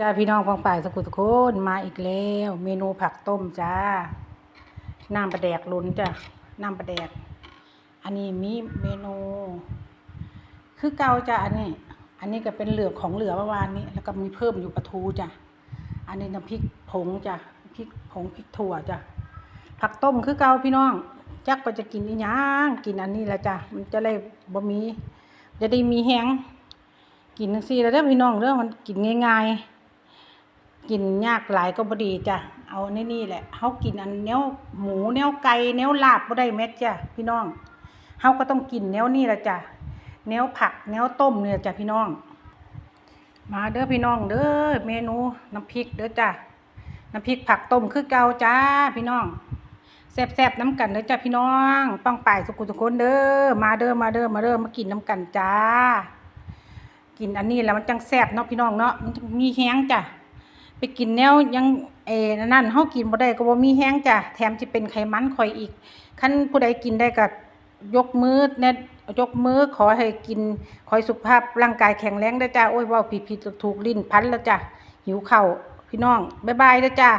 จ้าพี่น้องฟังป่ายสกุลทุกคนมาอีกแล้ว เมนูผักต้มจ้าน้ำปลาแดกล้นจ้ะน้ำปลาแดก อันนี้มีเมนู คือเกาจ้ะอันนี้ อันนี้ก็เป็นเหลือของเหลือเมื่อวานนี้ แล้วก็มีเพิ่มอยู่ปลาทูจ้ะอันนี้น้ำพริกผงจ้ะพริกผงพริกถั่วจ้ะผักต้มคือเกาพี่น้องจักไปจะกินอีหยังกินอันนี้ละจ้ะมันจะได้บ่มีจะได้มีแห้งกินจังซี่แล้วเด้อพี่น้องเด้องมันกินง่ายๆ กินยากหลายก็บดีจ้ะเอาในนี่แหละเฮากินอันแนวหมูแนวไก่แนวลาบบ่ได้แม่จ้ะพี่น้องเฮาก็ต้องกินแนวนี้ละจ้ะแนวผักแนวต้มเนี่ยจ้ะพี่น้อง มาเด้อพี่น้องเด้อเมนูน้ำพริกเด้อจ้ะน้ำพริกผักต้มคือเก่าจ้าพี่น้องแซ่บๆน้ำกันเด้อจ้ะพี่น้องป้องป่ายสุกุทุคนเด้อมาเด้อมาเด้อมาเด้อมากินน้ำกันจ้า กินอันนี้แล้วมันจังแซ่บเนาะพี่น้องเนาะมันมีแห้งจ้ะ ไปกินแนวยังเอนั่นเฮากินบ่ได้ก็บ่มีแห้งจ้ะแถมสิเป็นไขมันข่อยอีกคันผู้ใดกินได้ก็ยกมือแน่ยกมือขอให้กินขอให้สุขภาพร่างกายแข็งแรงได้จ้าโอ้ยว้าผิดๆถูกลิ้นพันแล้วจ้ะหิวเข่าพี่น้องบ๊ายบายด้จ้า